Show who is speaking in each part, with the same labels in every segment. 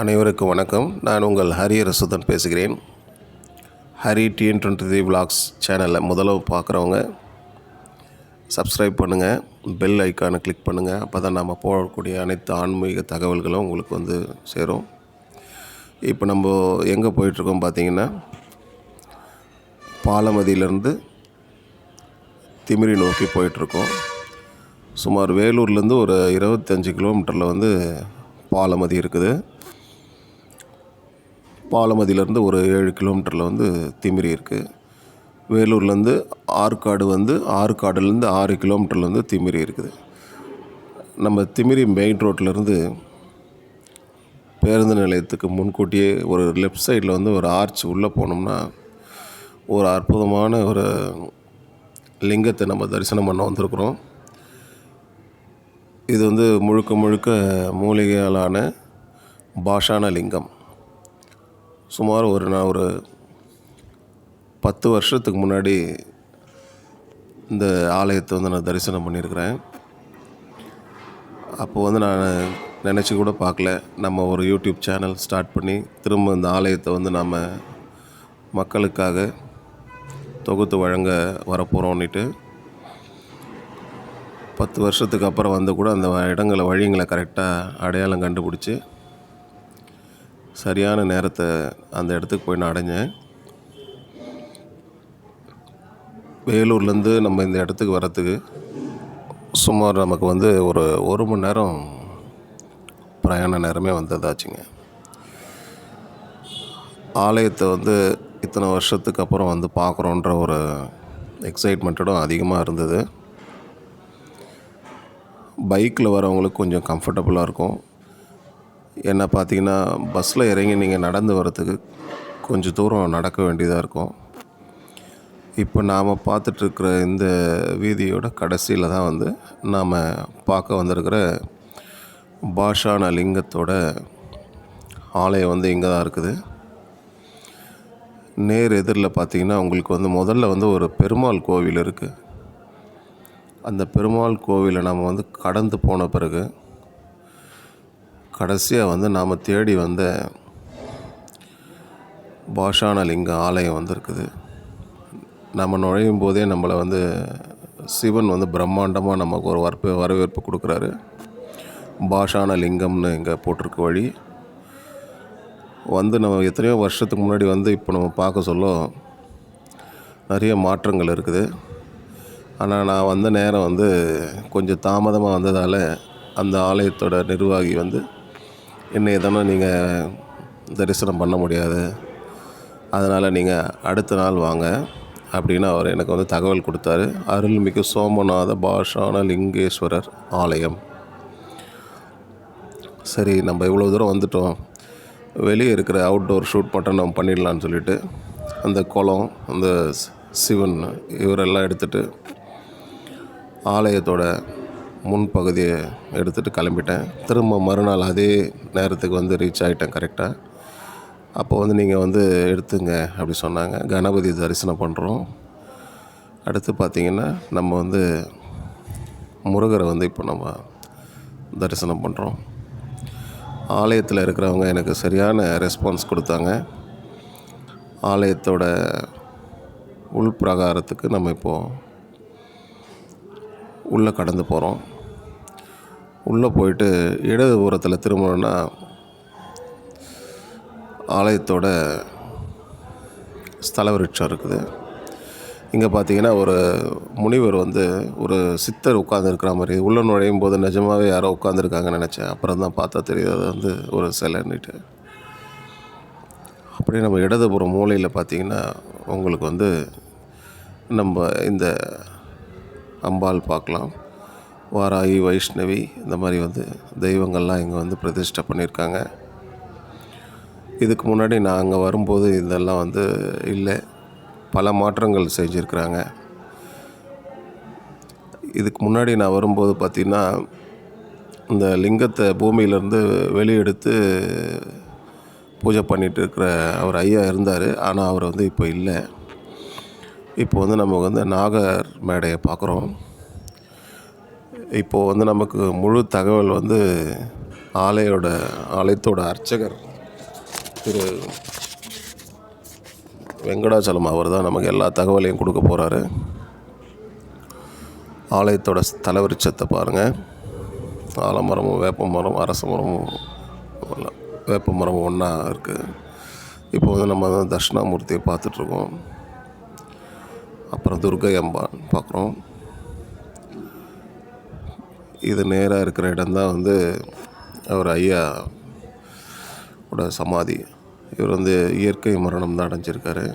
Speaker 1: அனைவருக்கும் வணக்கம். நான் உங்கள் ஹரி ரசுதன் பேசுகிறேன். Hari TN twenty three vlogs சேனலை முதல்ல பார்க்குறவங்க சப்ஸ்கிரைப் பண்ணுங்கள் பெல் ஐக்கானை கிளிக் பண்ணுங்கள் அப்போ தான் நம்ம போடக்கூடிய அனைத்து ஆன்மீக தகவல்களும் உங்களுக்கு வந்து சேரும். இப்போ நம்ம எங்கே போயிட்டுருக்கோம் பார்த்தீங்கன்னா பாலமதியிலேருந்து திமிரி நோக்கி போயிட்டுருக்கோம். சுமார் வேலூர்லேருந்து ஒரு இருபத்தஞ்சி கிலோமீட்டரில் வந்து பாலமதி இருக்குது. பாலமதியிலேருந்து ஒரு ஏழு கிலோமீட்டரில் வந்து திமிரி இருக்குது வேலூர்லேருந்து ஆற்காடு வந்து ஆற்காடுலேருந்து ஆறு கிலோமீட்டரில் வந்து திமிரி இருக்குது. நம்ம திமிரி மெயின் ரோட்லேருந்து பேருந்து நிலையத்துக்கு முன்கூட்டியே ஒரு லெஃப்ட் சைடில் வந்து ஒரு ஆர்ச் உள்ளே போனோம்னா ஒரு அற்புதமான ஒரு லிங்கத்தை நம்ம தரிசனம் பண்ண வந்திருக்கிறோம். இது வந்து முழுக்க முழுக்க மூலிகையாலான பாஷான லிங்கம். சுமார் ஒரு நான் ஒரு பத்து வருஷத்துக்கு முன்னாடி இந்த ஆலயத்தை வந்து நான் தரிசனம் பண்ணியிருக்கிறேன். அப்போ வந்து நான் நினச்சி கூட பார்க்கல. நம்ம ஒரு யூடியூப் சேனல் ஸ்டார்ட் பண்ணி திரும்ப இந்த ஆலயத்தை வந்து நம்ம மக்களுக்காக தொகுத்து வழங்க வரப்போகிறோன்னுட்டு பத்து வருஷத்துக்கு அப்புறம் வந்து கூட அந்த இடங்களை வழிங்களை கரெக்டாக அடையாளம் கண்டுபிடிச்சி சரியான நேரத்தை அந்த இடத்துக்கு போய் நான் அடைஞ்சேன். வேலூர்லேருந்து நம்ம இந்த இடத்துக்கு வரத்துக்கு சுமார் நமக்கு வந்து ஒரு ஒரு மணி நேரம் பிரயாண நேரமே வந்ததாச்சுங்க. ஆலயத்தை வந்து இத்தனை வருஷத்துக்கு அப்புறம் வந்து பார்க்குறோன்ற ஒரு எக்ஸைட்மெண்ட்டடும் அதிகமாக இருந்தது. பைக்கில் வரவங்களுக்கு கொஞ்சம் கம்ஃபர்டபுளாக இருக்கும். ஏன்னா பார்த்தீங்கன்னா பஸ்ஸில் இறங்கி நீங்கள் நடந்து வரத்துக்கு கொஞ்சம் தூரம் நடக்க வேண்டியதாக இருக்கும். இப்போ நாம் பார்த்துட்ருக்கிற இந்த வீதியோட கடைசியில் தான் வந்து நாம் பார்க்க வந்திருக்கிற பாஷான லிங்கத்தோட ஆலயம் வந்து இங்கே தான் இருக்குது. நேர் எதிரில் பார்த்தீங்கன்னா உங்களுக்கு வந்து முதல்ல வந்து ஒரு பெருமாள் கோவில் இருக்குது அந்த பெருமாள் கோவிலை நம்ம வந்து கடந்து போன பிறகு கடைசியாக வந்து நாம் தேடி வந்த பாஷான லிங்க ஆலயம் வந்திருக்குது. நம்ம நுழையும் போதே நம்மளை வந்து சிவன் வந்து பிரம்மாண்டமாக நமக்கு ஒரு வரப்பு வரவேற்பு கொடுக்குறாரு. பாஷான லிங்கம்னு இங்கே போட்டிருக்க வழி. வந்து நம்ம எத்தனையோ வருஷத்துக்கு முன்னாடி வந்து இப்போ நம்ம பார்க்க சொல்ல நிறைய மாற்றங்கள் இருக்குது. ஆனால் நான் வந்த நேரம் வந்து கொஞ்சம் தாமதமாக வந்ததால் அந்த ஆலயத்தோட நிர்வாகி வந்து என்னை எதனா நீங்கள் தரிசனம் பண்ண முடியாது. அதனால் நீங்கள் அடுத்த நாள் வாங்க. அப்படின்னு அவர் எனக்கு வந்து தகவல் கொடுத்தாரு. அருள்மிகு சோமநாத பாஷான லிங்கேஸ்வரர் ஆலயம். சரி நம்ம இவ்வளோ தூரம் வந்துட்டோம். வெளியே இருக்கிற அவுட்டோர் ஷூட் மட்டும் நம்ம பண்ணிடலான்னு சொல்லிட்டு அந்த குளம் அந்த சிவன் இவரெல்லாம் எடுத்துகிட்டு ஆலயத்தோட முன்பகுதியை எடுத்துகிட்டு கிளம்பிட்டேன். திரும்ப மறுநாள் அதே நேரத்துக்கு வந்து ரீச் ஆகிட்டேன் கரெக்டாக அப்போ வந்து நீங்கள் வந்து எடுத்துங்க அப்படி சொன்னாங்க. கணபதி தரிசனம் பண்ணுறோம் அடுத்து பார்த்திங்கன்னா நம்ம வந்து முருகரை வந்து இப்போ நம்ம தரிசனம் பண்ணுறோம் ஆலயத்தில் இருக்கிறவங்க எனக்கு சரியான ரெஸ்பான்ஸ் கொடுத்தாங்க. ஆலயத்தோட உள் பிரகாரத்துக்கு நம்ம இப்போது உள்ளே கடந்து போகிறோம். உள்ளே போயிட்டு இடது புறத்தில் ஆலயத்தோட ஸ்தல விருட்சம் இருக்குது. இங்கே பார்த்தீங்கன்னா ஒரு முனிவர் வந்து ஒரு சித்தர் உட்காந்துருக்கிற மாதிரி உள்ளே நுழையும் போது நிஜமாகவே யாரோ உட்காந்துருக்காங்கன்னு நினச்சேன். அப்புறம் தான் பார்த்தா தெரியுது அது வந்து ஒரு சிலைன்னுட்டு அப்படியே நம்ம இடதுபுறம் மூலையில் பார்த்திங்கன்னா உங்களுக்கு வந்து நம்ம இந்த அம்பாள் பார்க்கலாம். வாராகி வைஷ்ணவி இந்த மாதிரி வந்து தெய்வங்கள்லாம் இங்கே வந்து பிரதிஷ்டை பண்ணியிருக்காங்க. இதுக்கு முன்னாடி நான் அங்கே வரும்போது இதெல்லாம் வந்து இல்லை. பல மாற்றங்கள் செஞ்சுருக்குறாங்க. இதுக்கு முன்னாடி நான் வரும்போது பார்த்திங்கன்னா இந்த லிங்கத்தை பூமியிலேருந்து வெளியெடுத்து பூஜை பண்ணிகிட்டு இருக்கிற அவர் ஐயா இருந்தார். ஆனால் அவர் வந்து இப்போ இல்லை. இப்போ வந்து நம்ம வந்து நாகர் மேடையை பார்க்குறோம். இப்போது வந்து நமக்கு முழு தகவல் வந்து ஆலையோட ஆலயத்தோட அர்ச்சகர் திரு வெங்கடாச்சலம் அவர் தான் நமக்கு எல்லா தகவலையும் கொடுக்க போகிறாரு ஆலயத்தோட தலைவரிச்சத்தை பாருங்கள் ஆலமரமும் வேப்ப மரம் அரச மரமும் வேப்ப மரம் ஒன்றா இருக்குது இப்போ வந்து நம்ம வந்து தட்சிணாமூர்த்தியை பார்த்துட்ருக்கோம் அப்புறம் துர்கை அம்பான் பார்க்குறோம். இது நேராக இருக்கிற இடம்தான் வந்து அவர் ஐயா ஓட சமாதி. இவர் வந்து இயற்கை மரணம் தான் அடைஞ்சிருக்காரு.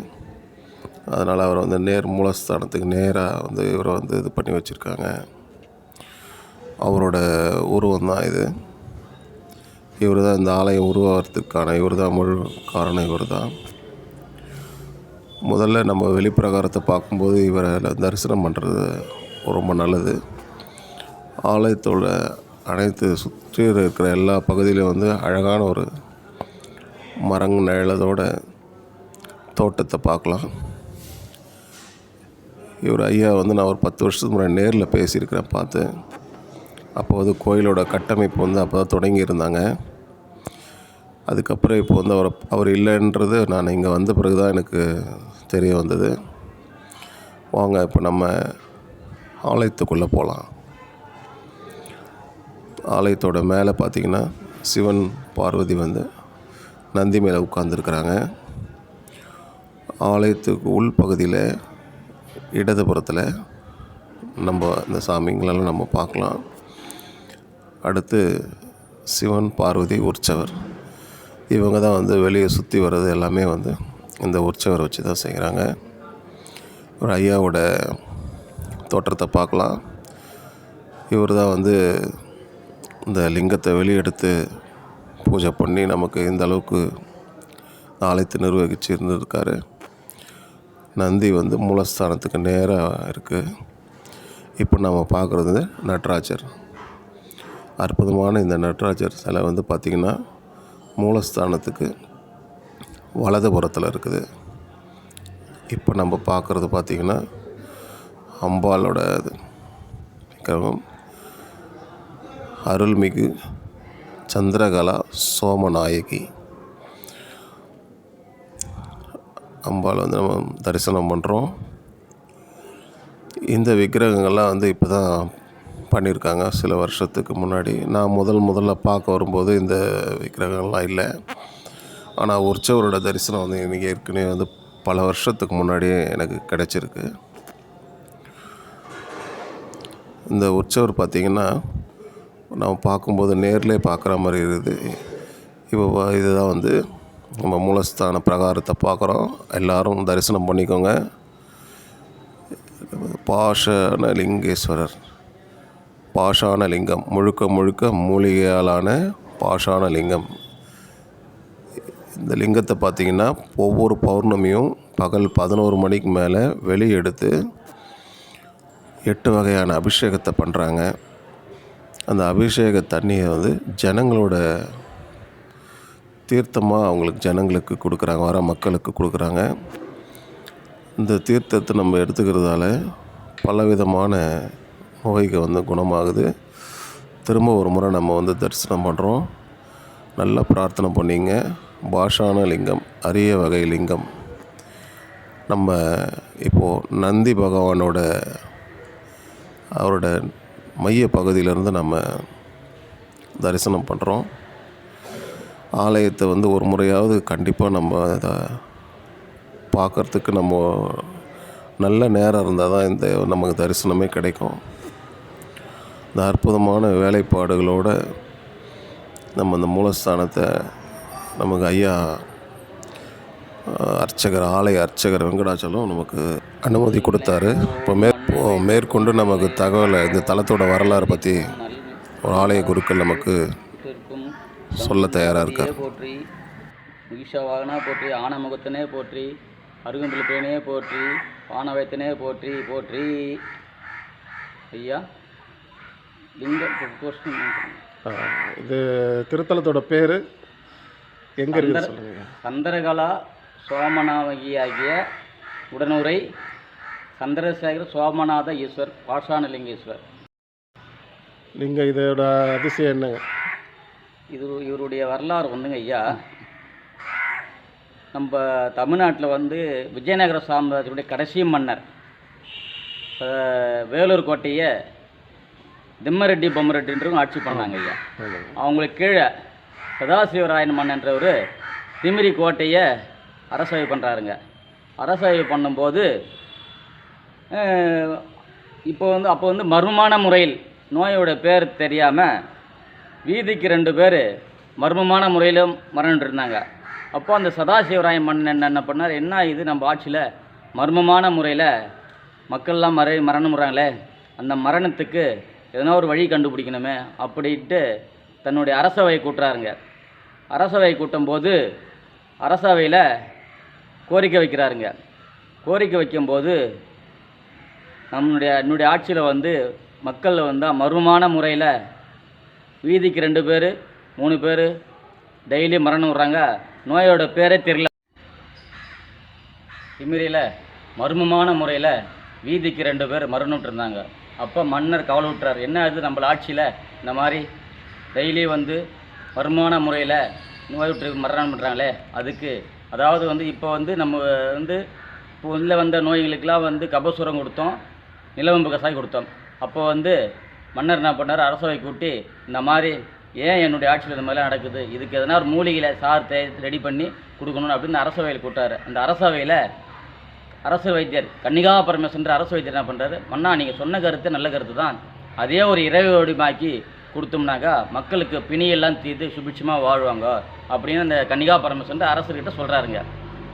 Speaker 1: அதனால் அவர் வந்து நேர் மூலஸ்தானத்துக்கு நேராக வந்து இவரை வந்து இது பண்ணி வச்சுருக்காங்க. அவரோட உருவம் தான் இது. இவர் தான் இந்த ஆலயம் உருவாகிறதுக்கான இவர் தான் முழு காரணம் இவர் தான். முதல்ல நம்ம வெளிப்பிரகாரத்தை பார்க்கும்போது இவரை தரிசனம் பண்ணுறது ரொம்ப நல்லது. ஆலயத்தோட அனைத்து சுற்றி இருக்கிற எல்லா பகுதியிலும் வந்து அழகான ஒரு மரங்க நிழலதோட தோட்டத்தை பார்க்கலாம். இவர் ஐயா வந்து நான் ஒரு பத்து வருஷத்துக்கு முன்னாடி நேரில் பேசியிருக்கிறேன் பார்த்து. அப்போ வந்து கோயிலோட கட்டமைப்பு வந்து அப்போ தான் தொடங்கியிருந்தாங்க. அதுக்கப்புறம் இப்போ வந்து அவர் அவர் இல்லைன்றது நான் இங்கே வந்த பிறகு தான் எனக்கு தெரிய வந்தது. வாங்க இப்போ நம்ம ஆலயத்துக்குள்ளே போகலாம். ஆலயத்தோட மேலே பார்த்திங்கன்னா சிவன் பார்வதி வந்து நந்தி மேலே உட்காந்துருக்குறாங்க ஆலயத்துக்கு உள் பகுதியில் இடதுபுறத்தில் நம்ம இந்த சாமிங்களெல்லாம் நம்ம பார்க்கலாம். அடுத்து சிவன் பார்வதி உற்சவர். இவங்க தான் வந்து வெளியே சுற்றி வர்றது எல்லாமே வந்து இந்த உற்சவரை வச்சு தான் செய்கிறாங்க ஒரு ஐயாவோட தோற்றத்தை பார்க்கலாம். இவர் தான் வந்து இந்த லிங்கத்தை வெளியெடுத்து பூஜை பண்ணி நமக்கு இந்த அளவுக்கு ஆலயத்தை நிர்வகித்து இருந்திருக்காரு நந்தி வந்து மூலஸ்தானத்துக்கு நேராக இருக்குது இப்போ நம்ம பார்க்குறது நடராஜர். அற்புதமான இந்த நடராஜர் சிலை வந்து பார்த்திங்கன்னா மூலஸ்தானத்துக்கு வலதுபுறத்தில் இருக்குது. இப்போ நம்ம பார்க்குறது பார்த்திங்கன்னா அம்பாலோட இது. அருள்மிகு சந்திரகலா சோமநாயகி. அம்பாள் வந்து நம்ம தரிசனம் பண்ணுறோம் இந்த விக்கிரகங்கள்லாம் வந்து இப்போ தான் பண்ணியிருக்காங்க சில வருஷத்துக்கு முன்னாடி. நான் முதல் முதல்ல பார்க்க வரும்போது இந்த விக்கிரகங்கள்லாம் இல்லை. ஆனால் உற்சவரோட தரிசனம் வந்து இன்றைக்கி ஏற்கனவே வந்து பல வருஷத்துக்கு முன்னாடியே எனக்கு கிடைச்சிருக்கு. இந்த உற்சவர் பார்த்திங்கன்னா நம்ம பார்க்கும்போது நேர்லேயே பார்க்குற மாதிரி இருக்குது. இப்போ இதுதான் வந்து நம்ம மூலஸ்தான பிரகாரத்தை பார்க்குறோம். எல்லாரும் தரிசனம் பண்ணிக்கோங்க. பாஷன லிங்கேஸ்வரர். பாஷான லிங்கம் முழுக்க முழுக்க மூலிகையாலான பாஷான லிங்கம். இந்த லிங்கத்தை பார்த்தீங்கன்னா ஒவ்வொரு பௌர்ணமியும் பகல் பதினோரு மணிக்கு மேலே வெளியே எடுத்து எட்டு வகையான அபிஷேகத்தை பண்ணுறாங்க அந்த அபிஷேக தண்ணியை வந்து ஜனங்களோட தீர்த்தமாக அவங்களுக்கு ஜனங்களுக்கு கொடுக்குறாங்க வர மக்களுக்கு கொடுக்குறாங்க. இந்த தீர்த்தத்தை நம்ம எடுத்துக்கிறதால பலவிதமான நோய்கள் வந்து குணமாகுது. திரும்ப ஒரு முறை நம்ம வந்து தரிசனம் பண்ணுறோம் நல்லா பிரார்த்தனை பண்ணிங்க. பாஷான லிங்கம் அரிய வகை லிங்கம். நம்ம இப்போது நந்தி பகவானோட அவரோட மைய பகுதியிலேருந்து நம்ம தரிசனம் பண்ணுறோம் ஆலயத்தை வந்து ஒரு முறையாவது கண்டிப்பாக நம்ம அதை பார்க்குறதுக்கு நம்ம நல்ல நேரம் இருந்தால் தான் இந்த நமக்கு தரிசனமே கிடைக்கும். இந்த அற்புதமான வேலைப்பாடுகளோட நம்ம அந்த மூலஸ்தானத்தை நமக்கு ஐயா அர்ச்சகர் ஆலய அர்ச்சகர் வெங்கடாச்சலம் நமக்கு அனுமதி கொடுத்தாரு. இப்போ மேற்போ மேற்கொண்டு நமக்கு தகவலை இந்த தளத்தோட வரலாறு பற்றி ஒரு ஆலய குருக்கள் நமக்கு சொல்ல தயாராக இருக்கார்.
Speaker 2: போற்றி ஈஷாவாகனா போற்றி ஆனமுகத்தனே போற்றி அருகம்பிலிப்பேனே போற்றி பானவயத்தனே போற்றி போற்றி. ஐயா.
Speaker 3: இது திருத்தலத்தோட பேர் எங்கே இருக்குது
Speaker 2: சந்திரகலா சோமநாதகி ஆகிய உடனுரை சந்திரசேகர சோமநாத ஈஸ்வர் பாஷாணலிங்கேஸ்வர்
Speaker 3: நீங்கள் இதோட அதிசயம் என்னங்க?
Speaker 2: இது இவருடைய வரலாறு வந்துங்க ஐயா. நம்ம தமிழ்நாட்டில் வந்து விஜயநகர சாம்ராஜ்யத்துடைய கடைசி மன்னர் வேலூர் கோட்டையை திம்மரெட்டி பொம்மரெட்டின்றவங்க ஆட்சி பண்ணாங்க ஐயா. அவங்களுக்கு கீழே சதாசிவராயன் மன்னன்றவர் திமிரி கோட்டையை அரசாய்வு பண்ணுறாருங்க அரசாய்வு பண்ணும்போது இப்போ வந்து அப்போ வந்து மர்மமான முறையில் நோயோட பேர் தெரியாமல் வீதிக்கு ரெண்டு பேர் மர்மமான முறையில் மரணம் இருந்தாங்க அப்போ அந்த சதாசிவராயன் மன்னன் என்ன பண்ணார்? என்ன இது நம்ம ஆட்சியில் மர்மமான முறையில் மக்கள்லாம் மறை மரணம் முறாங்களே அந்த மரணத்துக்கு எதனா ஒரு வழி கண்டுபிடிக்கணுமே அப்படின்ட்டு தன்னுடைய அரசவை கூட்டுறாருங்க. அரசவை கூட்டும்போது அரசவையில் கோரிக்கை வைக்கிறாருங்க. கோரிக்கை வைக்கும்போது நம்மளுடைய என்னுடைய ஆட்சியில் வந்து மக்கள் வந்து மர்மமான முறையில் வீதிக்கு ரெண்டு பேர் மூணு பேர் டெய்லி மரணம் விட்றாங்க நோயோட பேரே தெரியல. இம்மிரியில் மர்மமான முறையில் வீதிக்கு ரெண்டு பேர் மரணம் இருந்தாங்க அப்போ மன்னர் கவலை விட்டுறாரு என்ன அது நம்மள ஆட்சியில்? இந்த மாதிரி டெய்லி வந்து வருமான முறையில் நோய் விட்டு மரணம் பண்ணுறாங்களே அதுக்கு அதாவது வந்து இப்போ வந்து நம்ம வந்து இப்போ உள்ளே வந்த நோய்களுக்கெல்லாம் வந்து கபசுரம் கொடுத்தோம் நிலவம்பு கசாய் கொடுத்தோம். அப்போ வந்து மன்னர் என்ன பண்ணார்? அரசவை கூட்டி இந்த மாதிரி ஏன் என்னுடைய ஆட்சியில் இந்த மாதிரிலாம் நடக்குது? இதுக்கு எதனா ஒரு மூலிகையில் சார் தே ரெடி பண்ணி கொடுக்கணும் அப்படின்னு அரசவையில் கூட்டார் அந்த அரசவையில் அரசு வைத்தியர் கன்னிகா பரமேஸ்வரன் அரசு வைத்தியர் என்ன பண்ணுறாரு மன்னா நீங்கள் சொன்ன கருத்து நல்ல கருத்து தான். அதே ஒரு இறைவடிமாக்கி கொடுத்தோம்னாக்கா மக்களுக்கு பிணியெல்லாம் தீர்த்து சுபிட்சமாக வாழ்வாங்க அப்படின்னு அந்த கன்னிகா பரமேஸ்வரன் அரசுக்கிட்ட சொல்கிறாருங்க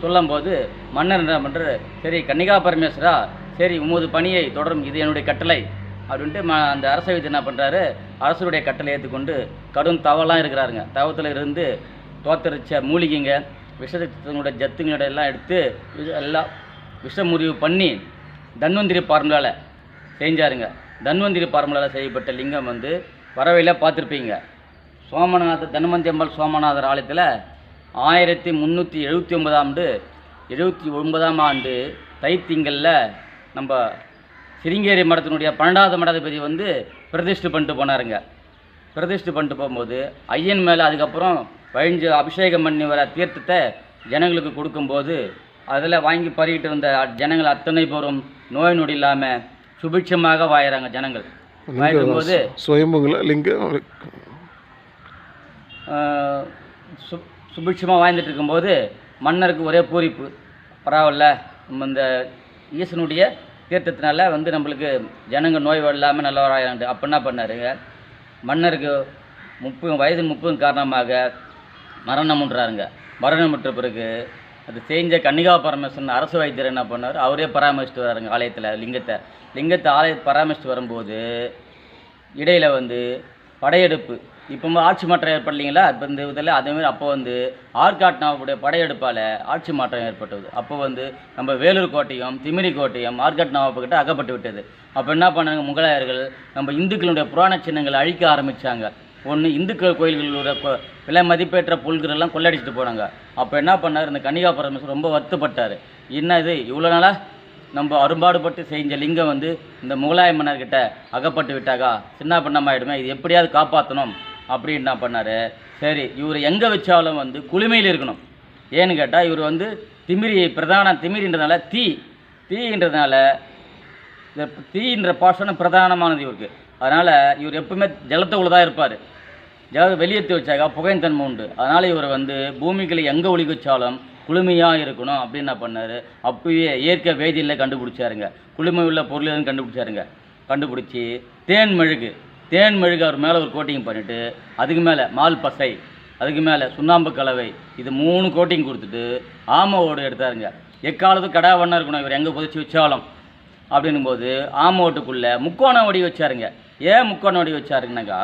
Speaker 2: சொல்லும்போது மன்னர் என்ன பண்ணுறாரு சரி கன்னிகா பரமேஸ்வரா சரி உமது பணியை தொடரும் இது என்னுடைய கட்டளை அப்படின்ட்டு ம அந்த அரசை வைத்து என்ன பண்ணுறாரு அரசருடைய கட்டளை ஏற்றுக்கொண்டு கடும் தவலாம் இருக்கிறாருங்க. தவத்தில் இருந்து தோத்தரிச்ச மூலிகைங்க விஷத்தினுடைய ஜத்துங்களோட எல்லாம் எடுத்து எல்லாம் விஷமுறிவு பண்ணி தன்வந்திரி பார்முலாவில் செஞ்சாருங்க. தன்வந்திரி பார்முலாவில் செய்யப்பட்ட லிங்கம் வந்து பறவையில் பார்த்துருப்பீங்க. சோமநாத தன்வந்தி அம்பாள் சோமநாதர் ஆலயத்தில் ஆயிரத்தி முந்நூற்றி எழுபத்தி ஒன்பதாம் ஆண்டு எழுபத்தி ஒன்பதாம் ஆண்டு தைத்திங்களில் நம்ம சிருங்கேரி மடத்தினுடைய பன்னெண்டாவது மடாதிபதி வந்து பிரதிஷ்டு பண்ணிட்டு போனாருங்க. பிரதிஷ்டு பண்ணிட்டு போகும்போது ஐயன் மேலே அதுக்கப்புறம் வழிஞ்சு அபிஷேகம் பண்ணி வர தீர்த்தத்தை ஜனங்களுக்கு கொடுக்கும்போது அதில் வாங்கி பருகிட்டு இருந்த ஜனங்கள் அத்தனை பேரும் நோய் நொடி இல்லாமல் சுபிட்சமாக வாயிறாங்க ஜனங்கள். வாயிடும்போது
Speaker 3: சுயம்புங்களா? லிங்கம்?
Speaker 2: சு சுபிட்சமாக வாழ்ந்துட்டு இருக்கும்போது மன்னருக்கு ஒரே பூரிப்பு. பரவாயில்ல நம்ம இந்த ஈசனுடைய தீர்த்தத்தினால வந்து நம்மளுக்கு ஜனங்க நோய் இல்லாமல் நல்லவராக அப்போ என்ன பண்ணாருங்க? மன்னருக்கு முப்பது வயது முப்பது காரணமாக மரணம் பண்ணுறாருங்க மரணம் விட்ட பிறகு அது செஞ்ச கன்னிகா பரமேஸ்வரன் அரசு வைத்தியர் என்ன பண்ணார்? அவரே பராமரிச்சுட்டு வராருங்க ஆலயத்தில் லிங்கத்தை. லிங்கத்தை ஆலய பராமரிச்சுட்டு வரும்போது இடையில் வந்து படையெடுப்பு. இப்போ ஆட்சி மாற்றம் ஏற்படலைங்களா? இப்போ இந்த இதில் அதேமாதிரி அப்போ வந்து ஆர்காட்னாவுடைய படையெடுப்பால் ஆட்சி மாற்றம் ஏற்பட்டது. அப்போ வந்து நம்ம வேலூர் கோட்டையும் திமிரி கோட்டையும் ஆற்காட் நவாப்புக்கிட்ட அகப்பட்டு விட்டது. அப்போ என்ன பண்ணாங்க? முகலாயர்கள் நம்ம இந்துக்களுடைய புராண சின்னங்களை அழிக்க ஆரம்பித்தாங்க ஒன்று இந்துக்கள் கோயில்களோட விலை மதிப்பேற்ற பொருள்களெல்லாம் கொள்ளடிச்சிட்டு போனாங்க அப்போ என்ன பண்ணார்? இந்த கன்னிகா பரமேஸ்வரர் ரொம்ப வருத்தப்பட்டார். என்ன இது இவ்வளோ நாளாக நம்ம அரும்பாடுபட்டு செஞ்ச லிங்கம் வந்து இந்த முகலாய மன்னர்கிட்ட அகப்பட்டு விட்டாக்கா? சின்ன பண்ணமாயிடுமே இது எப்படியாவது காப்பாற்றணும் அப்படின்னு என்ன பண்ணார்? சரி இவர் எங்கே வச்சாலும் வந்து குளுமையில் இருக்கணும். ஏன்னு கேட்டால் இவர் வந்து திமிரி பிரதான திமிரின்றதுனால தீ. தீன்றதுனால இந்த தீன்ற பாஷனம் பிரதானமானது இவருக்கு. அதனால் இவர் எப்பவுமே ஜலத்துக்குள்ள தான் இருப்பார். ஜல வெளியேற்றி வச்சாக்கா புகையின் தன்மை உண்டு. அதனால் இவர் வந்து பூமிகளை எங்கே ஒழிக்க வச்சாலும் குளுமையாக இருக்கணும் அப்படின்னு என்ன பண்ணார். அப்பயே இயற்கை வேதியில் கண்டுபிடிச்சாருங்க. குளுமை உள்ள பொருள் கண்டுபிடிச்சாருங்க. கண்டுபிடிச்சி தேன் மெழுகு. தேன் மெழுகு அவர் மேலே ஒரு கோட்டிங் பண்ணிவிட்டு அதுக்கு மேலே மால் பசை அதுக்கு மேலே சுண்ணாம்பு கலவை இது மூணு கோட்டிங் கொடுத்துட்டு ஆமை ஓடு எடுத்தாருங்க. எக்காலத்தும் கடா வண்ணம் இருக்கணும் இவர் எங்கே புதைச்சி வச்சாலும். அப்படின்னும்போது ஆமை ஓட்டுக்குள்ளே முக்கோண வடி வச்சாருங்க. ஏன் முக்கோண வடி வச்சாருங்கனாக்கா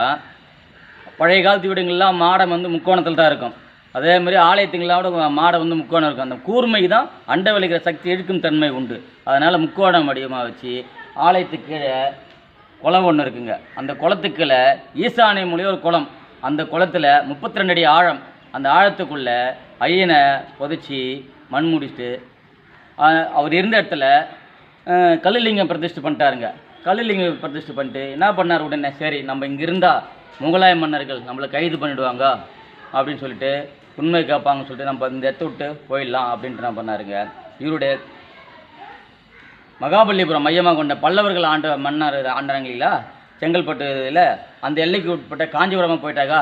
Speaker 2: பழைய காலத்து வீடுங்கள்லாம் மாடம் வந்து முக்கோணத்தில் தான் இருக்கும். அதே மாதிரி ஆலயத்துங்களோட மாடை வந்து முக்கோணம் இருக்கும். அந்த கூர்மைக்கு தான் அண்டை விளைக்கிற சக்தி இழுக்கும் தன்மை உண்டு. அதனால் முக்கோணம் வடிவமாக வச்சு ஆலயத்துக்கு கீழே குளம் ஒன்று இருக்குங்க. அந்த குளத்துக்குள்ள ஈசானிய மொழி ஒரு குளம். அந்த குளத்துல முப்பத்தி ரெண்டு அடி ஆழம். அந்த ஆழத்துக்குள்ளே ஐயனை புதைச்சி மண் முடிச்சுட்டு அவர் இருந்த இடத்துல கல்லுலிங்கம் பிரதிஷ்டை பண்ணிட்டாருங்க. கல்லுலிங்கம் பிரதிஷ்டை பண்ணிட்டு என்ன பண்ணார் உடனே? சரி நம்ம இங்கே இருந்தால் முகலாய மன்னர்கள் நம்மளை கைது பண்ணிடுவாங்க அப்படின்னு சொல்லிட்டு உண்மை கேட்பாங்கன்னு சொல்லிட்டு நம்ம இந்த இடத்த விட்டு போயிடலாம் அப்படின்ட்டு நான் பண்ணாருங்க? இவருடைய மகாபலிபுரம் மையமாக கொண்ட பல்லவர்கள் ஆண்ட மன்னர் ஆண்டாங்க இல்லைங்களா? செங்கல்பட்டு இதில் அந்த எல்லைக்கு உட்பட்ட காஞ்சிபுரமாக போயிட்டாக்கா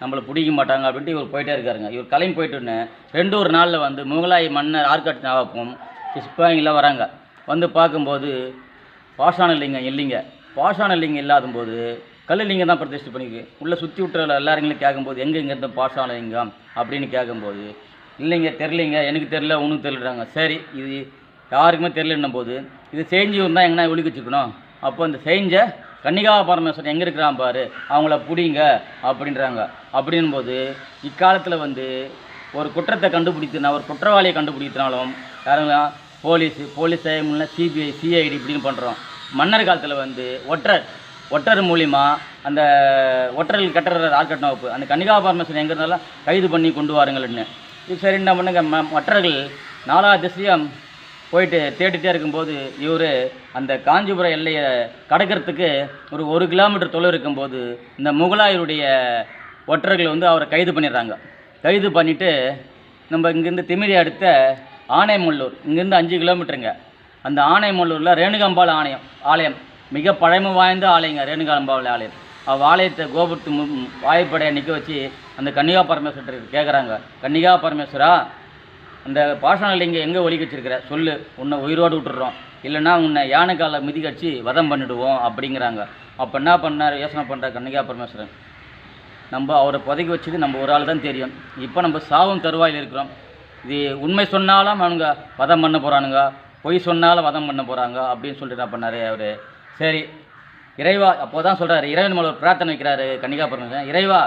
Speaker 2: நம்மளை பிடிக்க மாட்டாங்க அப்படின்ட்டு இவர் போயிட்டே இருக்காருங்க. இவர் கிளம்பி போயிட்டுன்னு ரெண்டு ஒரு நாளில் வந்து முகலாய மன்னர் ஆர்காட் நவாப்பும் சிப்பாய்ங்களாம் வராங்க. வந்து பார்க்கும்போது பாஷான லிங்கம் இல்லைங்க. பாஷான லிங்கம் இல்லாத போது கல் லிங்கம் தான் பிரதிஷ்டை பண்ணிருக்கு. உள்ளே சுற்றி விட்டுற எல்லாருங்களும் கேட்கும்போது எங்கே இங்கே இருந்த பாஷான லிங்கம்? அப்படின்னு கேட்கும்போது இல்லைங்க தெரிலிங்க எனக்கு தெரில உனக்கு தெரிலறாங்க சரி இது யாருக்குமே தெரிலன்னும் போது இது செஞ்சு இருந்தால் எங்கன்னா ஒழிக்க வச்சுக்கணும் அப்போ இந்த செஞ்ச கன்னிகா பரமேஸ்வரன் எங்கே இருக்கிறான் பாரு அவங்கள பிடிங்க அப்படின்றாங்க. அப்படின்போது இக்காலத்தில் வந்து ஒரு குற்றத்தை கண்டுபிடித்துனா ஒரு குற்றவாளியை கண்டுபிடித்தினாலும் யாரும் போலீஸு போலீஸ் செய்ய சிபிஐ சிஐடி இப்படின்னு பண்ணுறோம் மன்னர் காலத்தில் வந்து ஒற்றர் ஒற்றர் மூலிமா அந்த ஒற்றர்கள் கட்டுற ஆர்கட் வகுப்பு. அந்த கன்னிகா பரமேஸ்வரன் எங்கே இருந்தாலும் கைது பண்ணி கொண்டு வாருங்கள்னு. இது சரி என்ன பண்ணுங்க ம- ஒற்றர்கள் நாலா திசையும் போயிட்டு தேடிட்டே இருக்கும்போது இவர் அந்த காஞ்சிபுரம் எல்லையை கடக்கிறதுக்கு ஒரு ஒரு கிலோமீட்டர் தொலைவு இருக்கும்போது இந்த முகலாயருடைய ஒற்றர்கள் வந்து அவரை கைது பண்ணிடுறாங்க. கைது பண்ணிவிட்டு நம்ம இங்கேருந்து திமிரி அடுத்த ஆனைமல்லூர். இங்கேருந்து அஞ்சு கிலோமீட்டருங்க. அந்த ஆனைமல்லூரில் ரேணுகாம்பாள் ஆலயம் ஆலயம். மிக பழமை வாய்ந்த ஆலயங்க ரேணுகாம்பாள் ஆலயம். அவ் ஆலயத்தை கோபுரத்து வாய்ப்படையை நிற்க வச்சு அந்த கன்னிகா பரமேஸ்வரர் கேட்குறாங்க கன்னிகா பரமேஸ்வரா அந்த பாஷாணலிங்க எங்கே ஒலிக்க வச்சிருக்கிற சொல்லு. உன்னை உயிரோடு விட்டுறோம் இல்லைன்னா உன்னை யானைக்கால மிதிக்கடிச்சு வதம் பண்ணிடுவோம் அப்படிங்கிறாங்க. அப்போ என்ன பண்ணார்? யோசனை பண்ணுற கன்னிகா பரமேஸ்வரன். நம்ம அவரை புதைக்கி வச்சது நம்ம ஒரு ஆள் தான் தெரியும். இப்போ நம்ம சாவும் தருவாயில் இருக்கிறோம். இது உண்மை சொன்னாலும் அவனுங்க வதம் பண்ண போகிறானுங்க பொய் சொன்னாலும் வதம் பண்ண போகிறாங்க அப்படின்னு சொல்லிட்டு என்ன நிறைய அவர். சரி இறைவா அப்போ தான் சொல்கிறாரு இறைவன் மேலே ஒரு பிரார்த்தனை வைக்கிறாரு கன்னிகா பரமேஸ்வரன். இறைவா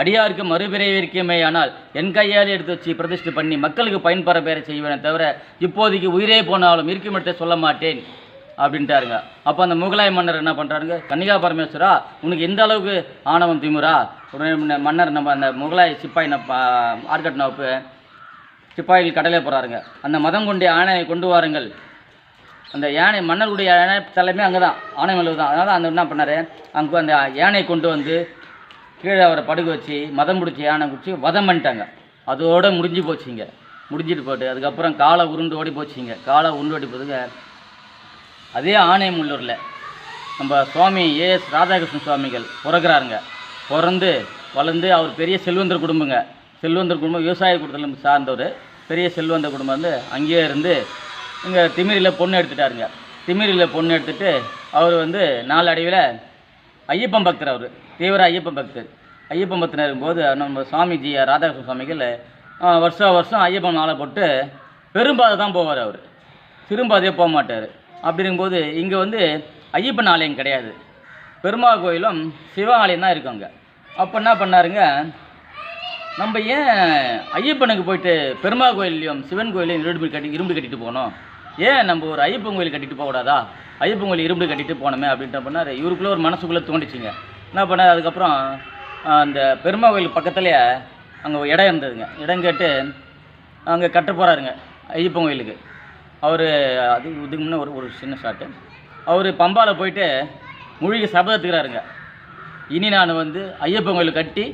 Speaker 2: அடியாருக்கு மறுபிறவிற்குமே ஆனால் என் கையால் எடுத்து வச்சு பிரதிஷ்டை பண்ணி மக்களுக்கு பயன்பெற பேரை செய்வேனே தவிர இப்போதைக்கு உயிரே போனாலும் இருக்கும் இடத்தை சொல்ல மாட்டேன் அப்படின்ட்டாருங்க. அப்போ அந்த முகலாய மன்னர் என்ன பண்ணுறாருங்க கன்னிகா பரமேஸ்வரா உனக்கு எந்த அளவுக்கு ஆணவம் திமுறா? உடனே மன்னர் நம்ம அந்த முகலாய சிப்பாய் நான் ஆர்கட் நவப்பு சிப்பாய்கள் கடலே போகிறாருங்க அந்த மதம் கொண்டே ஆணையை கொண்டு வாருங்கள். அந்த யானை மன்னருடைய யானை தலைமை அங்கே தான் ஆனைமலூர் தான் அதனால் அந்த என்ன பண்ணார்? அங்கே அந்த யானையை கொண்டு வந்து கீழே அவரை படுக்க வச்சு மதம் பிடிச்சி யானை பிடிச்சி வதம் பண்ணிட்டாங்க. அதோடு முடிஞ்சு போச்சுங்க. முடிஞ்சிட்டு போட்டு அதுக்கப்புறம் காலை உருண்டு ஓடி போச்சுங்க. காலை உருண்டு ஓடி போதுங்க. அதே ஆணையமுள்ளூரில் நம்ம சுவாமி ஏஎஸ் ராதாகிருஷ்ணன் சுவாமிகள் பிறகுறாருங்க பிறந்து வளர்ந்து அவர் பெரிய செல்வந்தர் குடும்பங்க. செல்வந்தர் குடும்பம் விவசாய குடும்பத்தில் சார்ந்தவர் பெரிய செல்வந்த குடும்பம் வந்து அங்கேயே இருந்து இங்கே திமிரியில் பொண்ணு எடுத்துட்டாருங்க. திமிரியில் பொண்ணு எடுத்துட்டு அவர் வந்து நாளடைவில் ஐயப்பன் பக்தர் அவர் தீவிர ஐயப்பன் பக்தர். ஐயப்பன் பக்தர் இருக்கும்போது நம்ம சுவாமிஜி ராதாகிருஷ்ண சுவாமிகள் வருஷம் வருஷம் ஐயப்பன் மாலை போட்டு பெரும்பாதை தான் போவார் அவர். திரும்பாதே போக மாட்டார். அப்படிங்கும்போது இங்கே வந்து ஐயப்பன் ஆலயம் கிடையாது. பெருமாள் கோயிலும் சிவ ஆலயம் தான் இருக்கும் அங்கே. அப்போ என்ன பண்ணாருங்க? நம்ம ஏன் ஐயப்பனுக்கு போயிட்டு பெருமாள் கோயிலையும் சிவன் கோயிலையும் இரும்பு கட்டி இரும்பு கட்டிட்டு போனோம் ஏன் நம்ம ஒரு ஐயப்பன் கோயில் கட்டிட்டு போகக்கூடாதா ஐயப்பன் கோயில் இரும்பு கட்டிட்டு போனோமே அப்படின்ட்டு பண்ணார் இவருக்குள்ளே ஒரு மனசுக்குள்ளே தோண்டிச்சிங்க என்ன பண்ணார்? அதுக்கப்புறம் அந்த பெருமாள் கோயில் பக்கத்துலேயே அங்கே இடம் இருந்ததுங்க. இடம் கேட்டு அங்கே கட்ட போகிறாருங்க ஐயப்பன் கோயிலுக்கு. அவர் அது இதுக்கு முன்னே ஒரு ஒரு சின்ன ஷாட்டு அவர் பம்பாவில் போயிட்டு மூழ்கி சபதத்துக்கிறாருங்க இனி நான் வந்து ஐயப்பன் கோயில் கட்டி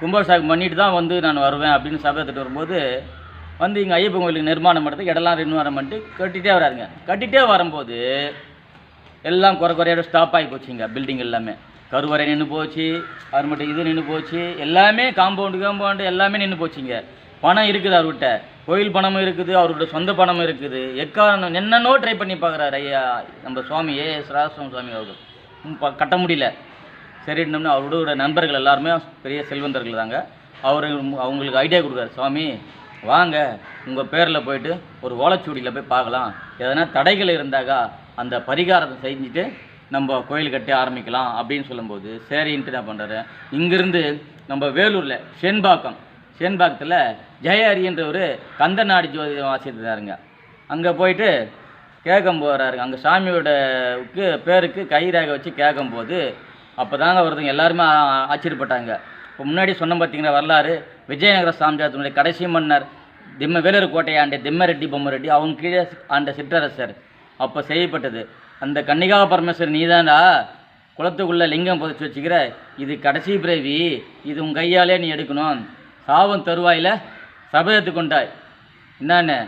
Speaker 2: கும்பாபிஷேகம் பண்ணிட்டு தான் வந்து நான் வருவேன் அப்படின்னு சபதத்துட்டு வரும்போது வந்து இங்கே ஐயப்பன் கோயிலுக்கு நிர்மாணம் பண்ணுறதுக்கு இடம்லாம் நிர்மாணம் பண்ணிட்டு கட்டிகிட்டே வராருங்க. கட்டிகிட்டே வரும்போது எல்லாம் குறை குறையோட ஸ்டாப் ஆகி போச்சுங்க பில்டிங் எல்லாமே. கருவறை நின்று போச்சு அது மட்டும் இது நின்று போச்சு எல்லாமே காம்பவுண்டு காம்பவுண்டு எல்லாமே நின்று போச்சுங்க. பணம் இருக்குது அவர்கிட்ட. கோயில் பணமும் இருக்குது அவரோட சொந்த பணமும் இருக்குது. எக்காரணம்? என்னென்னோ ட்ரை பண்ணி பார்க்குறாரு ஐயா நம்ம சுவாமி ஏஎஸ் ராஜசுவாமி சுவாமி அவர்கள். கட்ட முடியல. சரின்னு அவரோட நண்பர்கள் எல்லாருமே பெரிய செல்வந்தர்கள் தாங்க. அவர் அவங்களுக்கு ஐடியா கொடுக்குறாரு சுவாமி வாங்க உங்கள் பேரில் போயிட்டு ஒரு ஓலைச்சூடியில் போய் பார்க்கலாம். எதனா தடைகள் இருந்தாக்கா அந்த பரிகாரத்தை செஞ்சுட்டு நம்ம கோயில் கட்டி ஆரம்பிக்கலாம் அப்படின்னு சொல்லும்போது சரின்ட்டு என்ன பண்ணுறேன் இங்கேருந்து நம்ம வேலூரில் செண்பாக்கம் செண்பாக்கத்தில் ஜெயஹரின்ற ஒரு கந்தநாடி ஜோதி வாசித்தாருங்க அங்கே போயிட்டு கேட்கும் போகிறாருங்க அங்கே சாமியோட பேருக்கு கை ரேகை வச்சு கேட்கும்போது அப்போ தாங்க வருதுங்க எல்லாருமே ஆச்சரியப்பட்டாங்க. இப்போ முன்னாடி சொன்ன பார்த்தீங்கன்னா வரலாறு விஜயநகர சாம்ராஜ்யத்தினுடைய கடைசி மன்னர் திம்ம வேலூர் கோட்டை ஆண்ட திம்மரெட்டி பொம்மரெட்டி அவங்க கீழே ஆண்ட சிற்றரசர். அப்போ செய்யப்பட்டது. அந்த கன்னிகா பரமேஸ்வரர் நீதாண்டா குளத்துக்குள்ளே லிங்கம் புதைச்சி வச்சுக்கிற இது கடைசி பிறவி இது உன் கையாலே நீ எடுக்கணும். சாவம் தருவாயில் சபதத்து கொண்டாய் என்னன்னு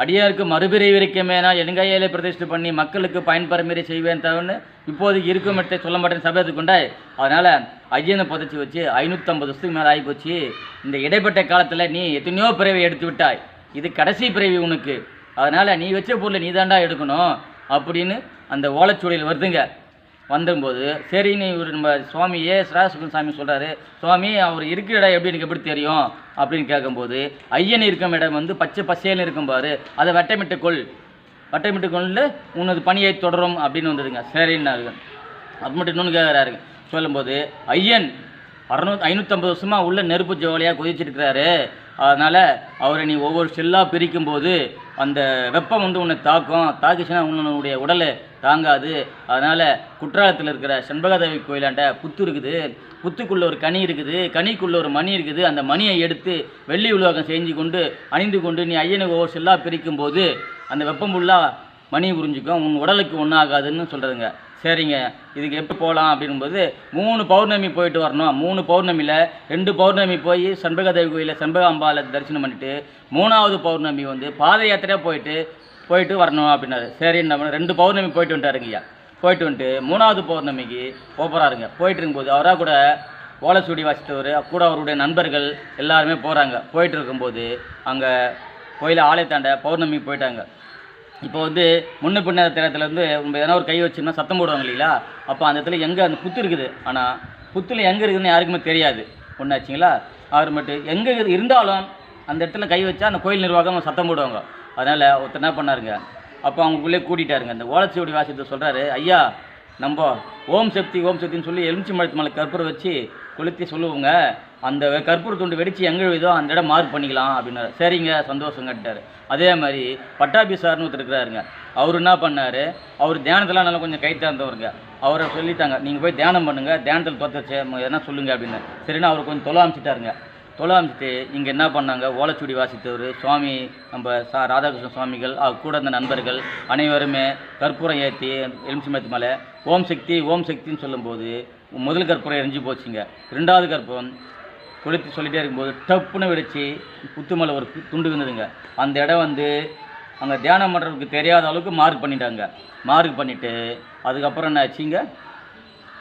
Speaker 2: அடியாருக்கு மறுபிறை இருக்கமேனா எலுங்கையிலே பிரதிஷ்டை பண்ணி மக்களுக்கு பயன்பெறமாரி செய்வேன் தவிர இப்போதைக்கு இருக்கும் இடத்தை சொல்ல மாட்டேன்னு சபதத்துக்கு உண்டாய் அதனால் ஐயனை புதைச்சி வச்சு ஐநூற்றம்பது வருஷத்துக்கு மேலே ஆகிப்போச்சு. இந்த இடைப்பட்ட காலத்தில் நீ எத்தனையோ பிறவி எடுத்து விட்டாய். இது கடைசி பிறவி உனக்கு. அதனால் நீ வச்ச பொருளை நீ தாண்டா எடுக்கணும். அப்படின்னு அந்த ஓலைச்சூழல் வருதுங்க. வந்தபோது சரின்னு இவர் நம்ம சுவாமியே சராசுகன் சாமி சொல்கிறாரு சுவாமி அவர் இருக்கிற இடம் எப்படி எனக்கு எப்படி தெரியும்? அப்படின்னு கேட்கும்போது ஐயன் இருக்கும் இடம் வந்து பச்சை பசேல்னு இருக்கும் பாரு அதை வட்டமிட்டு கொள். வட்டமிட்டு கொண்டு உனது பணியை தொடரும் அப்படின்னு வந்ததுங்க. சரின்னாருங்க அது மட்டும் இன்னொன்று கேட்குறாருங்க சொல்லும்போது ஐயன் அறுநூ ஐநூற்றம்பது வருஷமாக உள்ள நெருப்பு ஜோலியாக கொதிச்சிருக்கிறாரு. அதனால் அவரை நீ ஒவ்வொரு செல்லாக பிரிக்கும்போது அந்த வெப்பம் வந்து உன்னை தாக்கும். தாக்கிச்சுன்னா உன்னுடைய உடலை தாங்காது. அதனால் குற்றாலத்தில் இருக்கிற செண்பகதேவி கோயிலாண்ட புத்து இருக்குது. புத்துக்குள்ளே ஒரு கனி இருக்குது. கனிக்குள்ளே ஒரு மணி இருக்குது. அந்த மணியை எடுத்து வெள்ளி உலோகம் செஞ்சு கொண்டு அணிந்து கொண்டு நீ ஐயனுக்கு ஒவ்வொரு பிரிக்கும் போது அந்த வெப்பம் ஃபுல்லாக மணி புரிஞ்சுக்கும். உன் உடலுக்கு ஒன்றும் ஆகாதுன்னு சொல்கிறதுங்க சரிங்க. இதுக்கு எப்போ போகலாம் அப்படின்போது மூணு பௌர்ணமி போயிட்டு வரணும். மூணு பௌர்ணமியில் ரெண்டு பௌர்ணமி போய் சண்பகதேவி கோயிலில் சண்பகாம்பாலை தரிசனம் பண்ணிட்டு மூணாவது பௌர்ணமி வந்து பாத யாத்திரையாக போயிட்டு போயிட்டு வரணும் அப்படின்னாரு. சரி நம்ம ரெண்டு பௌர்ணமி போயிட்டு வந்துட்டாருங்கய்யா போயிட்டு வந்துட்டு மூணாவது பௌர்ணமிக்கு போகிறாருங்க போயிட்டு இருக்கும்போது அவராக கூட ஓலைச்சுடி வாசித்தவர் கூட அவருடைய நண்பர்கள் எல்லாருமே போகிறாங்க போயிட்டு இருக்கும்போது அங்கே கோயில் ஆலயத்தாண்ட பௌர்ணமிக்கு போயிட்டாங்க. இப்போ வந்து முன்ன பின்ன திறத்துல இருந்து எதனா ஒரு கை வச்சோம்னா சத்தம் போடுவாங்க இல்லைங்களா? அப்போ அந்த இடத்துல எங்கே அந்த புத்து இருக்குது? ஆனால் புத்தில் எங்கே இருக்குதுன்னு யாருக்குமே தெரியாது. ஒன்றாச்சுங்களா அவர் மட்டும் எங்கே இருந்தாலும் அந்த இடத்துல கை வச்சா அந்த கோயில் நிர்வாகம் சத்தம் போடுவாங்க. அதனால் ஒருத்தர் என்ன பண்ணாருங்க? அப்போ அவங்களுக்குள்ளே கூட்டிட்டாருங்க. அந்த ஓலச்சுவடி வாசியத்தை சொல்கிறாரு ஐயா நம்ம ஓம் சக்தி ஓம் சக்தின்னு சொல்லி எலுமிச்சி மரத்து மேலே கற்பூரம் வச்சு கொளுத்தி சொல்லுவோங்க. அந்த கற்பூர துண்டு வெடித்து எங்கே விழுதோ அந்த இடம் மார்க் பண்ணிக்கலாம் அப்படின்னாரு. சரிங்க சந்தோஷம் சந்தோஷங்கட்டாரு அதே மாதிரி பட்டாபி சார்னு ஒருத்தர் இருக்கிறாருங்க. அவர் என்ன பண்ணார்? அவர் தியானத்தில் நல்லா கொஞ்சம் கை திறந்தவருங்க அவரை சொல்லிட்டாங்க நீங்கள் போய் தியானம் பண்ணுங்கள் தியானத்தில் தோத்தச்சு எதனா சொல்லுங்கள் அப்படின்னு. சரின்னா அவர் கொஞ்சம் தொலை அமைச்சிட்டாருங்க. தொலை அமைச்சிட்டு இங்கே என்ன பண்ணாங்க? ஓலைச்சுடி வாசித்தவர் சுவாமி நம்ம சா ராதாகிருஷ்ண சுவாமிகள் அவர் கூட இருந்த நண்பர்கள் அனைவருமே கற்பூரம் ஏற்றி எலுமிச்சமத்து மேலே ஓம் சக்தி ஓம் சக்தின்னு சொல்லும்போது முதல் கற்பூரம் எரிஞ்சு போச்சுங்க. ரெண்டாவது கற்பூரம் கொளுத்தி சொல்லிகிட்டே இருக்கும்போது டப்புன்னு வெடித்து புத்து மேலே ஒரு துண்டு விழுந்ததுங்க. அந்த இடம் வந்து அங்கே தியானம் பண்ணுறதுக்கு தெரியாத அளவுக்கு மார்க் பண்ணிட்டாங்க. மார்க் பண்ணிவிட்டு அதுக்கப்புறம் என்ன ஆச்சுங்க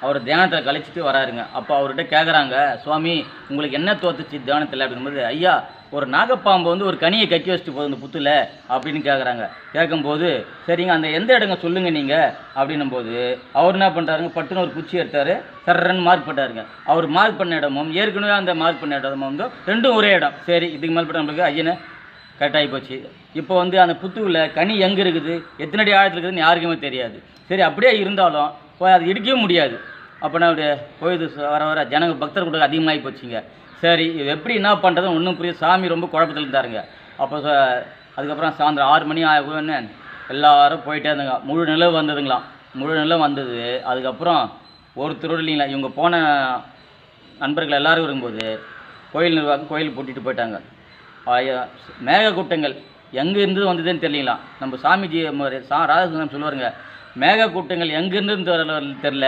Speaker 2: அவர் தியானத்தில் கழிச்சிட்டு வராருங்க. அப்போ அவர்கிட்ட கேட்குறாங்க சுவாமி உங்களுக்கு என்ன தோத்துச்சு தியானத்தில்? அப்படிங்கும்போது ஐயா ஒரு நாகப்பாம்பு வந்து ஒரு கனியை கக்கி வச்சுட்டு போகுது இந்த புத்தில் அப்படின்னு கேட்குறாங்க கேட்கும்போது சரிங்க அந்த எந்த இடங்க சொல்லுங்கள் நீங்கள் அப்படின்னும் போது அவர் என்ன பண்ணுறாருங்க பட்டுன்னு ஒரு குச்சி எடுத்தார். சர்றன்னு மார்க் பண்ணாருங்க அவர் மார்க் பண்ண இடமும் ஏற்கனவே அந்த மார்க் பண்ண இடமும் வந்து ரெண்டும் ஒரே இடம். சரி இதுக்கு மேல்பட்ட நம்மளுக்கு ஐயனை கரெக்டாகி போச்சு. இப்போ வந்து அந்த புத்துவில் கனி எங்கே இருக்குது? எத்தனை அடி ஆழத்தில் இருக்குதுன்னு யாருக்குமே தெரியாது. சரி அப்படியே இருந்தாலும் அது இடிக்கவே முடியாது. அப்போ நான் அப்படியே வர வர ஜனங்க பக்தர் கூட அதிகமாகி போச்சுங்க. சரி இது எப்படி என்ன பண்ணுறதுன்னு ஒன்றும் புரிய சாமி ரொம்ப குழப்பத்தில் இருந்தாருங்க. அப்போ அதுக்கப்புறம் சாயந்தரம் ஆறு மணி ஆகுன்னு எல்லாரும் போயிட்டே இருந்தாங்க. முழு நிலவு வந்ததுங்களாம். முழு நிலவு வந்தது. அதுக்கப்புறம் ஒருத்தரோடு இல்லைங்களா இவங்க போன நண்பர்கள் எல்லாரும் இருக்கும்போது கோயில் நிர்வாகம் கோயில் பூட்டிட்டு போயிட்டாங்க. மேக மேகக்கூட்டங்கள் எங்கே இருந்து வந்ததுன்னு தெரியலங்களா நம்ம சாமிஜி சா ராதாகிருஷ்ணன் சொல்லுவாருங்க மேகக்கூட்டங்கள் எங்கேருந்து வரல தெரில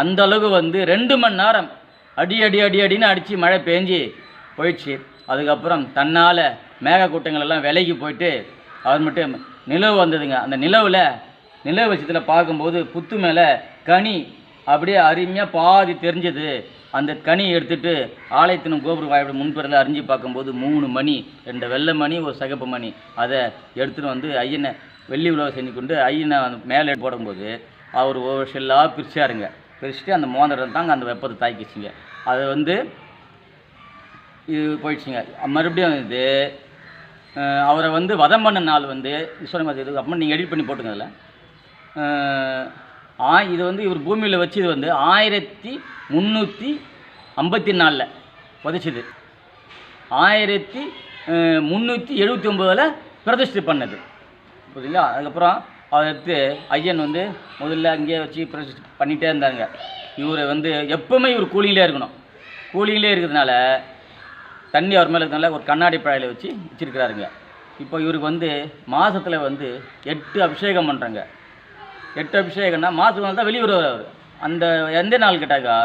Speaker 2: அந்த அளவுக்கு வந்து ரெண்டு மணி நேரம் அடி அடி அடி அடின்னு அடித்து மழை பெஞ்சி போயிடுச்சு. அதுக்கப்புறம் தன்னால் மேகக்கூட்டங்கள் எல்லாம் விலைக்கு போயிட்டு அவர் மட்டும் நிலவு வந்ததுங்க. அந்த நிலவில் நிலவு வச்சத்தில் பார்க்கும்போது புத்து மேலே கனி அப்படியே அருமையாக பாதி தெரிஞ்சது. அந்த கனி எடுத்துட்டு ஆலயத்தினும் கோபுர வாயோட முன்புறத்தில் அறிஞ்சு பார்க்கும்போது மூணு மணி ரெண்டு வெள்ளை மணி ஒரு சிகப்பு மணி. அதை எடுத்துகிட்டு வந்து ஐயனை வெள்ளி உலகம் செஞ்சு கொண்டு ஐயனை அந்த மேலே போடும்போது அவர் ஒரு ஷெல்லாக பிரிச்சாருங்க. பிரிச்சுட்டு அந்த மோதிரம் தாங்க அந்த வெப்பத்தை தாக்கிச்சுங்க. அதை வந்து இது போயிடுச்சுங்க. மறுபடியும் இது அவரை வந்து வதம் பண்ண நாள் வந்து ஈஸ்வரன் இது அப்புறம் நீங்கள் எடிட் பண்ணி போட்டுங்க அதில். ஆ இது வந்து இவர் பூமியில் வச்சது வந்து ஆயிரத்தி முந்நூற்றி ஐம்பத்தி நாலில் புதைச்சிது ஆயிரத்தி முந்நூற்றி எழுபத்தி ஒம்போதில் பிரதிஷ்டை பண்ணது. புரியுதுங்களா அதுக்கப்புறம் அதை எடுத்து ஐயன் வந்து முதல்ல அங்கேயே வச்சு பிரதிஷ்டை பண்ணிகிட்டே இருந்தாங்க இவரை வந்து எப்பவுமே இவர் கூலிங்கிலே இருக்கணும். கூலியிலே இருக்கிறதுனால தண்ணி அவர் மேலே இருக்கிறதுனால ஒரு கண்ணாடி பழையில வச்சு வச்சிருக்கிறாருங்க. இப்போ இவருக்கு வந்து மாதத்தில் வந்து எட்டு அபிஷேகம் பண்ணுறாங்க எட்டு அபிஷேகம்னா மாதத்துக்கு நாள் தான் வெளியே வருவார் அவர். அந்த எந்த நாள் கேட்டாக்கா?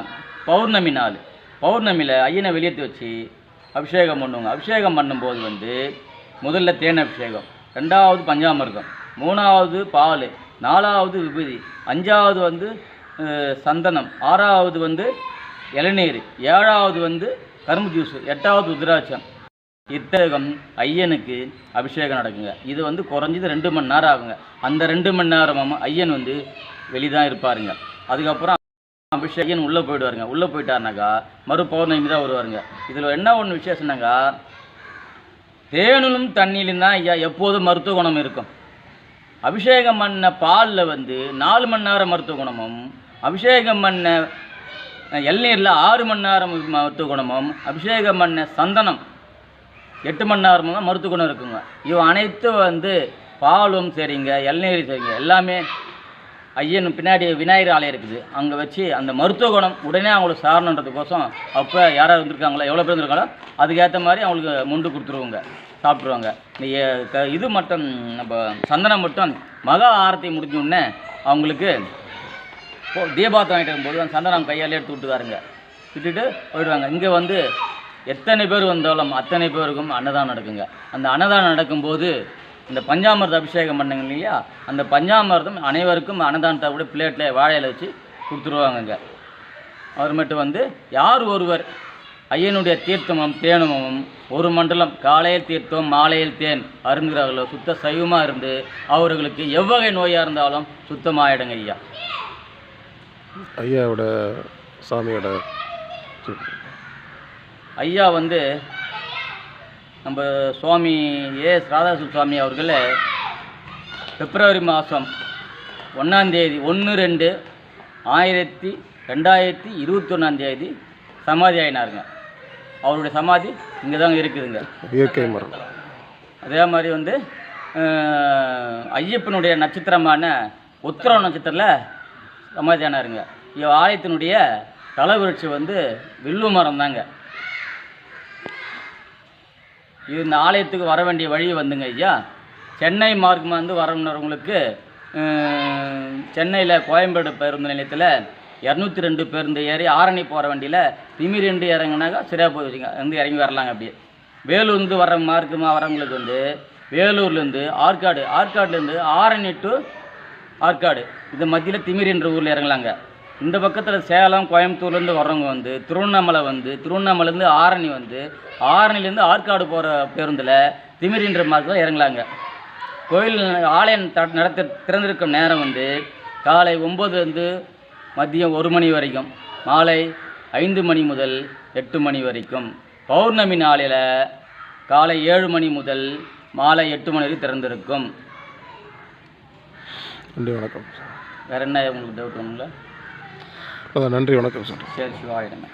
Speaker 2: பௌர்ணமி நாள். பௌர்ணமியில் ஐயனை வெளியேற்றி வச்சு அபிஷேகம் பண்ணுவாங்க. அபிஷேகம் பண்ணும்போது வந்து முதல்ல தேன் அபிஷேகம் ரெண்டாவது பஞ்சாமிர்தம் மூணாவது பால் நாலாவது விபூதி அஞ்சாவது வந்து சந்தனம் ஆறாவது வந்து இளநீர் ஏழாவது வந்து கரும்பு ஜூஸு எட்டாவது உதிராட்சம் இத்தகம் ஐயனுக்கு அபிஷேகம் நடக்குங்க. இது வந்து குறைஞ்சது ரெண்டு மணி நேரம் ஆகுங்க. அந்த ரெண்டு மணி நேரமும் ஐயன் வந்து வெளிதான் இருப்பாருங்க. அதுக்கப்புறம் அபிஷேகன் உள்ளே போயிடுவாருங்க. உள்ளே போயிட்டாருனாக்கா மறு பௌர்ணமி தான் வருவாருங்க. இதில் என்ன ஒன்று விசேஷம்னாக்கா தேனிலும் தண்ணியிலும் தான் ஐயா எப்போதும் மருத்துவ குணம் இருக்கும். அபிஷேகம் பண்ண பாலில் வந்து நாலு மணி நேரம் மருத்துவ குணமும் அபிஷேகம் பண்ண இளநீரில் ஆறு மணி நேரம் மருத்துவ குணமும் அபிஷேகம் பண்ண சந்தனம் எட்டு மணி நேரமும் தான் மருத்துவ குணம் இருக்குங்க. இவ அனைத்தும் வந்து பாலும் சரிங்க இளநீர் சரிங்க. எல்லாமே ஐயன் பின்னாடி விநாயகர் ஆலயம் இருக்குது. அங்கே வச்சு அந்த மருத்துவ குணம் உடனே அவங்களுக்கு சாரணுன்றதுக்கோசம் அப்போ யாராவது இருந்திருக்காங்களா எவ்வளோ பேர் இருந்திருக்காங்களோ அதுக்கேற்ற மாதிரி அவங்களுக்கு முண்டு கொடுத்துருவோங்க சாப்பிட்ருவாங்க இந்த இது மட்டும் நம்ம சந்தனம் மட்டும் மகா ஆரத்தி முடிஞ்ச உடனே அவங்களுக்கு போ தீபாவளி வாங்கிட்டு போது அந்த சந்தனம் கையாலே எடுத்து விட்டுக்காருங்க விட்டுட்டு போயிடுவாங்க. இங்கே வந்து எத்தனை பேர் வந்தாலும் அத்தனை பேருக்கும் அன்னதானம் நடக்குங்க. அந்த அன்னதானம் நடக்கும்போது இந்த பஞ்சாமிரத அபிஷேகம் பண்ணுங்க இல்லையா? அந்த பஞ்சாமிரதம் அனைவருக்கும் அன்னதானத்தை கூட பிளேட்டில் வாழையில் வச்சு கொடுத்துருவாங்கங்க. அப்புறமேட்டு வந்து யார் ஒருவர் ஐயனுடைய தீர்த்தமும் தேனமும் ஒரு மண்டலம் காலையில் தீர்த்தம் மாலையில் தேன் அருந்துகிறார்களோ சுத்த சைவமாக இருந்து அவர்களுக்கு எவ்வகை நோயாக இருந்தாலும் சுத்தமாயிடுங்க ஐயா.
Speaker 3: ஐயாவோட சாமியோட
Speaker 2: ஐயா வந்து நம்ம சுவாமி ஏஎஸ் ராதாகிருஷ்ண சுவாமி அவர்கள் பிப்ரவரி மாதம் ஒன்றாந்தேதி ஒன்று ரெண்டு ஆயிரத்தி ரெண்டாயிரத்தி இருபத்தொன்னாந்தேதி சமாதி ஆயினாருங்க. அவருடைய சமாதி இங்கே தாங்க இருக்குதுங்க.
Speaker 3: இயற்கை மரம்
Speaker 2: அதே மாதிரி வந்து ஐயப்பனுடைய நட்சத்திரமான உத்திர நட்சத்திரத்தில் சமாதியானாருங்க இவ் ஆலயத்தினுடைய தலைவிருட்சி வந்து வில்லு மரம் தாங்க இந்த ஆலயத்துக்கு வர வேண்டிய வழி வந்துங்க ஐயா. சென்னை மார்க்கமாக வந்து வரணுன்றவங்களுக்கு சென்னையில் கோயம்பேடு பேருந்து நிலையத்தில் இரநூத்தி ரெண்டு பேருந்து ஏறி ஆரணி போகிற வண்டியில் திமிர் ரெண்டு இறங்குனாக்கா சரியாக போச்சுங்க வந்து இறங்கி வரலாங்க அப்படியே. வேலூர்லேருந்து வர மார்க்கமாக வரவங்களுக்கு வந்து வேலூர்லேருந்து ஆற்காடு ஆற்காடுலேருந்து ஆரணி டு ஆற்காடு இந்த மத்தியில் திமிர் என்ற ஊரில் இறங்கலாங்க. இந்த பக்கத்தில் சேலம் கோயம்புத்தூர்லேருந்து வர்றவங்க வந்து திருவண்ணாமலை வந்து திருவண்ணாமலேருந்து ஆரணி வந்து ஆரணிலேருந்து ஆற்காடு போகிற பேருந்தில் திமிர் என்ற மார்க்கில் இறங்கலாங்க கோயில் ஆலயம் த- நடத்த திறந்திருக்கும் நேரம் வந்து காலை ஒம்பதுலேருந்து மதியம் ஒரு மணி வரைக்கும் மாலை ஐந்து மணி முதல் எட்டு மணி வரைக்கும். பௌர்ணமி நாளில் காலை ஏழு மணி முதல் மாலை எட்டு மணி வரைக்கும் திறந்திருக்கும்.
Speaker 3: நன்றி வணக்கம்.
Speaker 2: வேற என்ன உங்களுக்கு டவுட் ஒன்றுங்களா
Speaker 3: நன்றி வணக்கம் சார்.
Speaker 2: சரி சிவாயிடுங்க